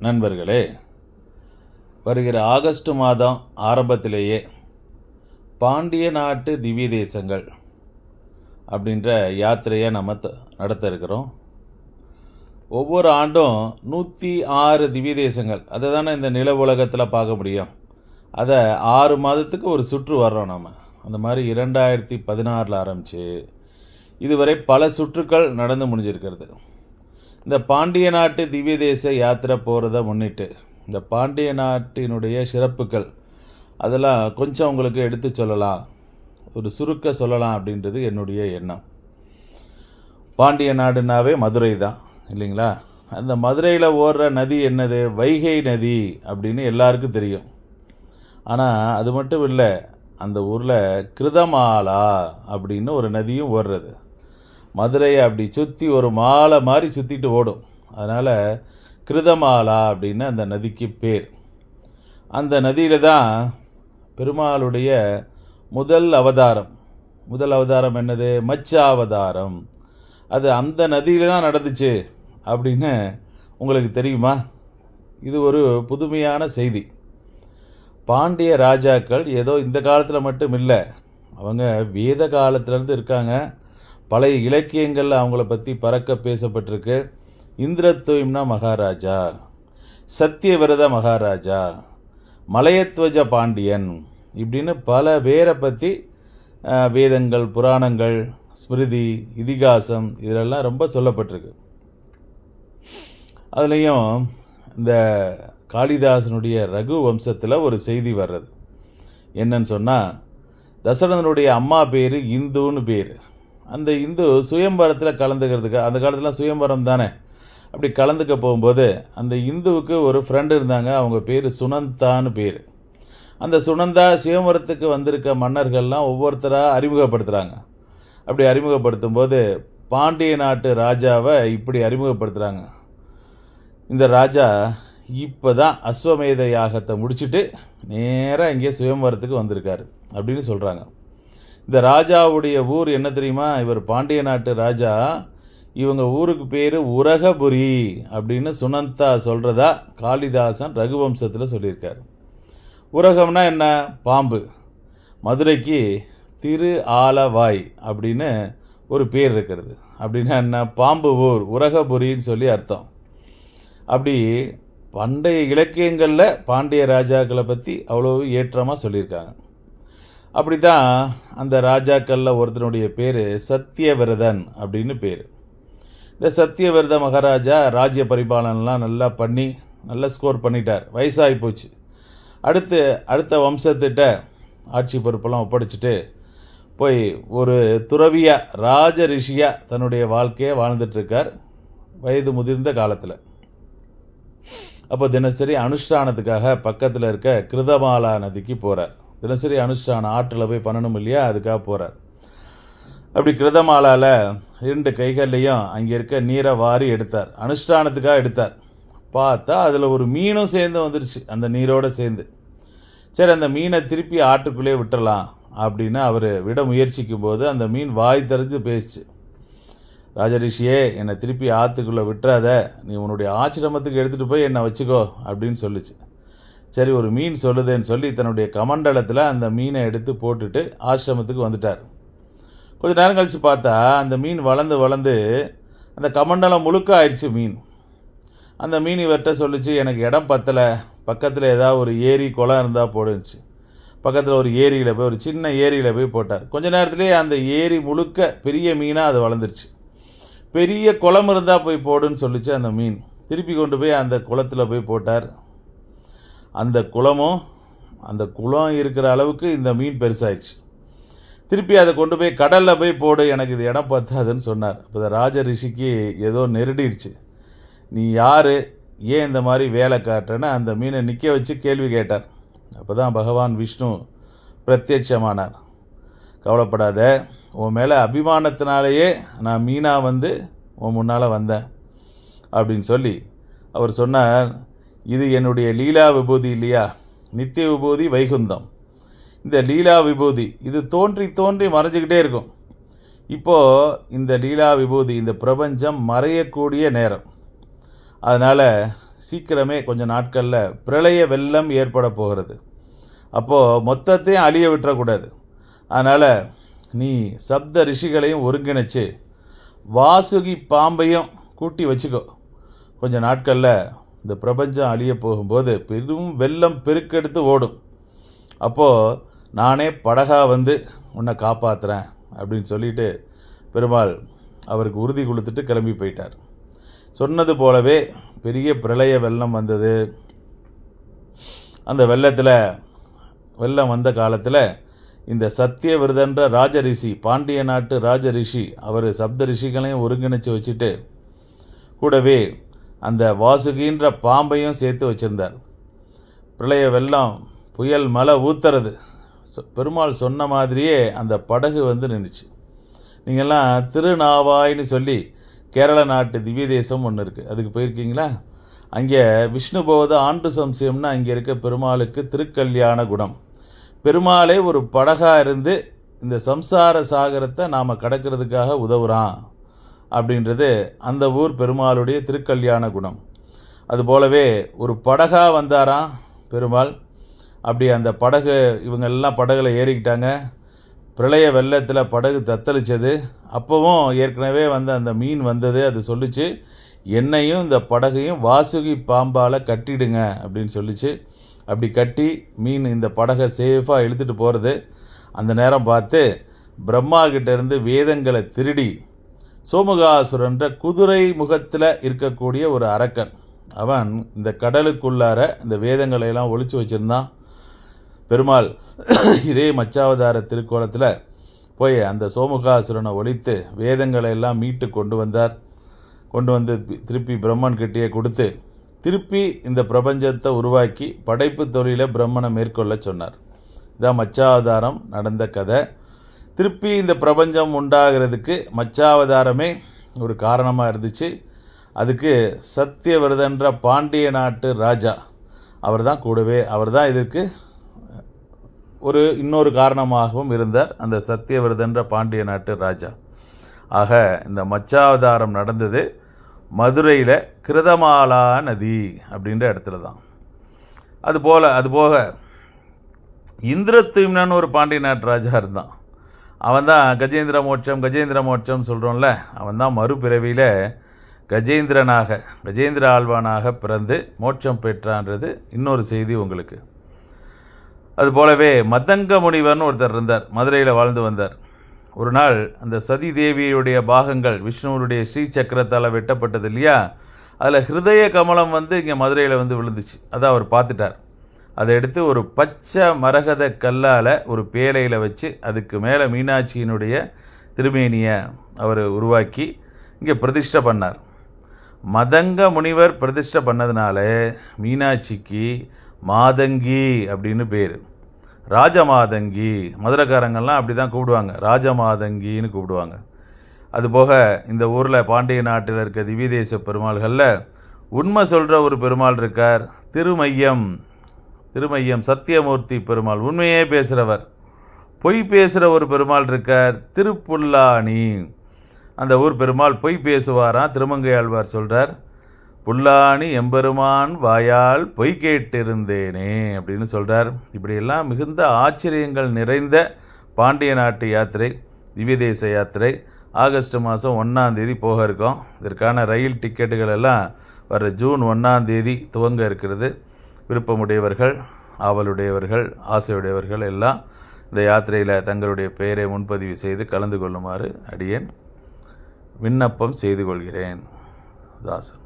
நண்பர்களே வருகிற ஆகஸ்ட் மாதம் ஆரம்பத்திலேயே பாண்டிய நாட்டு திவ்ய தேசங்கள் அப்படின்ற யாத்திரையை நம்ம த- நடத்த இருக்கிறோம் ஒவ்வொரு ஆண்டும் நூற்றி ஆறு திவ்ய தேசங்கள் அதை தானே இந்த நில உலகத்தில் பார்க்க முடியும். அதை ஆறு மாதத்துக்கு ஒரு சுற்று வர்றோம் நம்ம அந்த மாதிரி இரண்டாயிரத்தி பதினாறில் ஆரம்பித்து இதுவரை பல சுற்றுக்கள் நடந்து முடிஞ்சிருக்கிறது. இந்த பாண்டிய நாட்டு திவ்ய தேச யாத்திரை போகிறத முன்னிட்டு இந்த பாண்டிய நாட்டினுடைய சிறப்புகள் அதெல்லாம் கொஞ்சம் உங்களுக்கு எடுத்து சொல்லலாம். ஒரு சுருக்க சொல்லலாம் அப்படின்றது என்னுடைய எண்ணம். பாண்டிய நாடுனாவே மதுரை தான் இல்லைங்களா? அந்த மதுரையில் ஓடுற நதி என்னது? வைகை நதி அப்படின்னு எல்லாருக்கும் தெரியும். ஆனால் அது மட்டும் இல்லை அந்த ஊரில் கிருதமாலா அப்படின்னு ஒரு நதியும் ஓடுறது. மதுரையை அப்படி சுற்றி ஒரு மாலை மாதிரி சுற்றிட்டு ஓடும். அதனால் கிருதமாலா அப்படின்னு அந்த நதிக்கு பேர். அந்த நதியில் தான் பெருமாளுடைய முதல் அவதாரம். முதல் அவதாரம் என்னது? மச்ச அவதாரம். அது அந்த நதியில் தான் நடந்துச்சு அப்படின்னு உங்களுக்கு தெரியுமா? இது ஒரு புதுமையான செய்தி. பாண்டிய ராஜாக்கள் ஏதோ இந்த காலத்தில் மட்டும் இல்லை. அவங்க வேத காலத்திலேருந்து இருக்காங்க. பழைய இலக்கியங்களில் அவங்கள பற்றி பறக்க பேசப்பட்டிருக்கு. இந்திரத்துவம்னா மகாராஜா. சத்தியவிரத மகாராஜா. மலையத்வஜ பாண்டியன் இப்படின்னு பல பேரை பற்றி வேதங்கள் புராணங்கள் ஸ்மிருதி இதிகாசம் இதெல்லாம் ரொம்ப சொல்லப்பட்டிருக்கு. அதுலேயும் இந்த காளிதாசனுடைய ரகு வம்சத்தில் ஒரு செய்தி வர்றது. என்னன்னு சொன்னால் தசரதனுடைய அம்மா பேர் இந்துன்னு பேர். அந்த இந்து சுயம்பரத்தில் கலந்துக்கிறதுக்கு அந்த காலத்தில் சுயம்பரம் தானே? அப்படி கலந்துக்க போகும்போது அந்த இந்துவுக்கு ஒரு ஃப்ரெண்டு இருந்தாங்க அவங்க பேர் சுனந்தான்னு பேர். அந்த சுனந்தா சுயம்பரத்துக்கு வந்திருக்க மன்னர்கள்லாம் ஒவ்வொருத்தராக அறிமுகப்படுத்துகிறாங்க அப்படி அறிமுகப்படுத்தும் போது பாண்டிய நாட்டு ராஜாவை இப்படி அறிமுகப்படுத்துகிறாங்க இந்த ராஜா இப்போ தான் அஸ்வமேத யாகத்தை முடிச்சுட்டு நேராக இங்கே சுயம்பரத்துக்கு வந்திருக்காரு அப்படின்னு சொல்கிறாங்க இந்த ராஜாவுடைய ஊர் என்ன தெரியுமா? இவர் பாண்டிய நாட்டு ராஜா. இவங்க ஊருக்கு பேர் உரகபுரி அப்படின்னு சுனந்தா சொல்கிறதா காளிதாசன் ரகுவம்சத்தில் சொல்லியிருக்காரு. உரகம்னா என்ன? பாம்பு. மதுரைக்கு திரு ஆலவாய் அப்படின்னு ஒரு பேர் இருக்கிறது. அப்படின்னா என்ன? பாம்பு ஊர் உரகபுரின்னு சொல்லி அர்த்தம். அப்படி பண்டைய இலக்கியங்களில் பாண்டிய ராஜாக்களை பற்றி அவ்வளோ ஏற்றமாக சொல்லியிருக்காங்க. அப்படி தான் அந்த ராஜாக்களில் ஒருத்தனுடைய பேர் சத்தியவிரதன் அப்படின்னு பேர். இந்த சத்தியவிரத மகாராஜா ராஜ்ய பரிபாலனெலாம் நல்லா பண்ணி நல்லா ஸ்கோர் பண்ணிட்டார். வயசாகி போச்சு. அடுத்து அடுத்த வம்சத்திட்ட ஆட்சி பொறுப்பெல்லாம் ஒப்படைச்சிட்டு போய் ஒரு துறவியாக ராஜ ரிஷியாக தன்னுடைய வாழ்க்கையை வாழ்ந்துட்டுருக்கார் வயது முதிர்ந்த காலத்தில். அப்போ தினசரி அனுஷ்டானத்துக்காக பக்கத்தில் இருக்க கிருதமாலா நதிக்கு போகிறார் தினசரி அனுஷ்டானம் ஆற்றில் போய் பண்ணணும் இல்லையா? அதுக்காக போகிறார் அப்படி கிருதமாலால் ரெண்டு கைகள்லையும் அங்கே இருக்க நீரை வாரி எடுத்தார். அனுஷ்டானத்துக்காக எடுத்தார். பார்த்தா அதில் ஒரு மீனும் சேர்ந்து வந்துருச்சு. அந்த நீரோடு சேர்ந்து. சரி அந்த மீனை திருப்பி ஆட்டுக்குள்ளே விட்டுறலாம் அப்படின்னு அவர் விட முயற்சிக்கும் போது அந்த மீன் வாய் திறந்து பேசிச்சு. ராஜரிஷியே என்னை திருப்பி ஆற்றுக்குள்ளே விட்டுறாத. நீ உன்னுடைய ஆச்சிரமத்துக்கு எடுத்துகிட்டு போய் என்னை வச்சுக்கோ அப்படின்னு சொல்லிச்சு. சரி ஒரு மீன் சொல்லுதேன்னு சொல்லி தன்னுடைய கமண்டலத்தில் அந்த மீனை எடுத்து போட்டுட்டு ஆசிரமத்துக்கு வந்துட்டார். கொஞ்ச நேரம் கழித்து பார்த்தா அந்த மீன் வளர்ந்து வளர்ந்து அந்த கமண்டலம் முழுக்க ஆயிடுச்சு மீன். அந்த மீன் இவர்கிட்ட சொல்லிச்சு எனக்கு இடம் பத்தலை. பக்கத்தில் ஏதாவது ஒரு ஏரி குளம் இருந்தால் போடுச்சு பக்கத்தில் ஒரு ஏரியில் போய் ஒரு சின்ன ஏரியில் போய் போட்டார். கொஞ்ச நேரத்துலேயே அந்த ஏரி முழுக்க பெரிய மீனாக அது வளர்ந்துருச்சு. பெரிய குளம் இருந்தால் போய் போடுன்னு சொல்லிச்சு அந்த மீன். திருப்பி கொண்டு போய் அந்த குளத்தில் போய் போட்டார். அந்த குளமும் அந்த குளம் இருக்கிற அளவுக்கு இந்த மீன் பெருசாயிடுச்சு. திருப்பி அதை கொண்டு போய் கடலில் போய் போடு எனக்கு இது இடம் பத்தாதுன்னு சொன்னார். இப்போ ராஜ ரிஷிக்கு ஏதோ நெருடிடுச்சு. நீ யார்? ஏன் இந்த மாதிரி வேலை காட்டுறேன்னு அந்த மீனை நிற்க வச்சு கேள்வி கேட்டார். அப்போ தான் பகவான் விஷ்ணு பிரத்யட்சமானார். கவலைப்படாத உன் மேலே அபிமானத்தினாலேயே நான் மீனாக வந்து உன் முன்னால் வந்தேன் அப்படின்னு சொல்லி அவர் சொன்னார். இது என்னுடைய லீலா விபூதி இல்லையா? நித்திய விபூதி வைகுந்தம். இந்த லீலா விபூதி இது தோன்றி தோன்றி மறைஞ்சிக்கிட்டே இருக்கும். இப்போது இந்த லீலா விபூதி இந்த பிரபஞ்சம் மறையக்கூடிய நேரம். அதனால் சீக்கிரமே கொஞ்ச நாட்களில் பிரளய வெள்ளம் ஏற்பட போகிறது. அப்போது மொத்தத்தையும் அழிய விட்டுறக்கூடாது. அதனால் நீ சப்த ரிஷிகளையும் ஒருங்கிணைச்சு வாசுகி பாம்பையும் கூட்டி வச்சுக்கோ. கொஞ்சம் நாட்களில் இந்த பிரபஞ்சம் அழிய போகும்போது பெரும் வெள்ளம் பெருக்கெடுத்து ஓடும். அப்போது நானே படகா வந்து உன்னை காப்பாற்றுறேன் அப்படின்னு சொல்லிட்டு பெருமாள் அவருக்கு உறுதி கொடுத்துட்டு கிளம்பி போயிட்டார். சொன்னது போலவே பெரிய பிரளய வெள்ளம் வந்தது. அந்த வெள்ளத்தில் வெள்ளம் வந்த காலத்தில் இந்த சத்தியவிரதன்ற ராஜரிஷி பாண்டிய நாட்டு ராஜரிஷி அவர் சப்த ரிஷிகளையும் ஒருங்கிணைச்சு வச்சுட்டு கூடவே அந்த வாசுகின்ற பாம்பையும் சேர்த்து வச்சிருந்தார். பிரளய வெள்ளம் புயல் மலை ஊத்துறது. பெருமாள் சொன்ன மாதிரியே அந்த படகு வந்து நின்றுச்சு நீங்கள்லாம் திருநாவாய்னு சொல்லி கேரள நாட்டு திவ்ய தேசம் ஒன்று இருக்குது அதுக்கு போயிருக்கீங்களா? அங்கே விஷ்ணுபோத ஆண்டு சம்சயம்னு அங்கே இருக்க பெருமாளுக்கு திருக்கல்யாண குணம். பெருமாளே ஒரு படகாக இருந்து இந்த சம்சார சாகரத்தை நாம் கடக்கிறதுக்காக உதவுறான். அப்படின்றது அந்த ஊர் பெருமாளுடைய திருக்கல்யாண குணம். அதுபோலவே ஒரு படகாக வந்தாராம் பெருமாள். அப்படி அந்த படகு இவங்க எல்லாம் படகுல ஏறிக்கிட்டாங்க. பிரளய வெள்ளத்தில் படகு தத்தளிச்சது. அப்போவும் ஏற்கனவே வந்து அந்த மீன் வந்தது அது சொல்லிச்சு என்னையும் இந்த படகையும் வாசுகி பாம்பால் கட்டிடுங்க அப்படின்னு சொல்லிச்சு. அப்படி கட்டி மீன் இந்த படகை சேஃபாக இழுத்துட்டு போகிறது அந்த நேரம் பார்த்து பிரம்மா கிட்டேருந்து வேதங்களை திருடி சோமுகாசுரன்ற குதிரை முகத்தில் இருக்கக்கூடிய ஒரு அரக்கன். அவன் இந்த கடலுக்குள்ளார இந்த வேதங்களை எல்லாம் ஒழிச்சு வச்சிருந்தான். பெருமாள் இதே மச்சாவதார திருக்கோலத்தில் போய் அந்த சோமுகாசுரனை ஒழித்து வேதங்களை எல்லாம் மீட்டு கொண்டு வந்தார். கொண்டு வந்து திருப்பி பிரம்மன் கிட்டேயே கொடுத்து திருப்பி இந்த பிரபஞ்சத்தை உருவாக்கி படைப்பு தொழிலை பிரம்மனை மேற்கொள்ள சொன்னார். இதான் மச்சாவதாரம் நடந்த கதை. திருப்பி இந்த பிரபஞ்சம் உண்டாகிறதுக்கு மச்சாவதாரமே ஒரு காரணமாக இருந்துச்சு. அதுக்கு சத்தியவிரதன்ற பாண்டிய நாட்டு ராஜா அவர் தான் கூடவே அவர் தான் இதற்கு ஒரு இன்னொரு காரணமாகவும் இருந்தார் அந்த சத்தியவிரதன்ற பாண்டிய நாட்டு ராஜா. ஆக இந்த மச்சாவதாரம் நடந்தது மதுரையில் கிருதமாலா நதி அப்படின்ற இடத்துல தான் அதுபோல் அதுபோக இந்திரத்யும்னன் ஒரு பாண்டிய நாட்டு ராஜா இருந்தான். அவன் தான் கஜேந்திர மோட்சம் கஜேந்திர மோட்சம் சொல்கிறோம்ல அவன் தான் மறுபிறவியில் கஜேந்திரனாக கஜேந்திர ஆழ்வானாக பிறந்து மோட்சம் பெற்றான்றது இன்னொரு செய்தி உங்களுக்கு. அது போலவே மதங்க முனிவர்னு ஒருத்தர் இருந்தார் மதுரையில் வாழ்ந்து வந்தார். ஒரு நாள் அந்த சதி தேவியுடைய பாகங்கள் விஷ்ணுவனுடைய ஸ்ரீ சக்கரத்தால் வெட்டப்பட்டது இல்லையா? அதில் ஹிருதய கமலம் வந்து இங்கே மதுரையில் வந்து விழுந்துச்சு அதை அவர் பார்த்துட்டார். அதை எடுத்து ஒரு பச்சை மரகத கல்லால் ஒரு பேழையில் வச்சு அதுக்கு மேலே மீனாட்சியினுடைய திருமேனியை அவர் உருவாக்கி இங்கே பிரதிஷ்டை பண்ணார். மதங்க முனிவர் பிரதிஷ்டை பண்ணதுனால மீனாட்சிக்கு மாதங்கி அப்படின்னு பேர். ராஜமாதங்கி மதுரக்காரங்கள்லாம் அப்படி தான் கூப்பிடுவாங்க. ராஜமாதங்கின்னு கூப்பிடுவாங்க. அதுபோக இந்த ஊரில் பாண்டிய நாட்டில் இருக்க திவ்யதேச பெருமாள்களில் உண்மை சொல்கிற ஒரு பெருமாள் இருக்கார் திருமையம் திருமையம் சத்தியமூர்த்தி பெருமாள். உண்மையே பேசுகிறவர் பொய் பேசுகிற ஒரு பெருமாள் இருக்கார் திருப்புல்லானி அந்த ஊர் பெருமாள் பொய் பேசுவாராம் திருமங்கையாழ்வார் சொல்கிறார் புல்லானி எம்பெருமான் வாயால் பொய் கேட்டிருந்தேனே அப்படின்னு சொல்கிறார் இப்படியெல்லாம் மிகுந்த ஆச்சரியங்கள் நிறைந்த பாண்டிய நாட்டு யாத்திரை திவ்யதேச யாத்திரை. ஆகஸ்ட் மாதம் ஒன்றாந்தேதி போக இருக்கோம். இதற்கான ரயில் டிக்கெட்டுகள் எல்லாம் வர ஜூன் ஒன்றாந்தேதி துவங்க இருக்கிறது. விருப்பமுடையவர்கள் ஆவலுடையவர்கள் ஆசையுடையவர்கள் எல்லாம் இந்த யாத்திரையில் தங்களுடைய பெயரை முன்பதிவு செய்து கலந்து கொள்ளுமாறு அடியேன் விண்ணப்பம் செய்து கொள்கிறேன். தாசன்.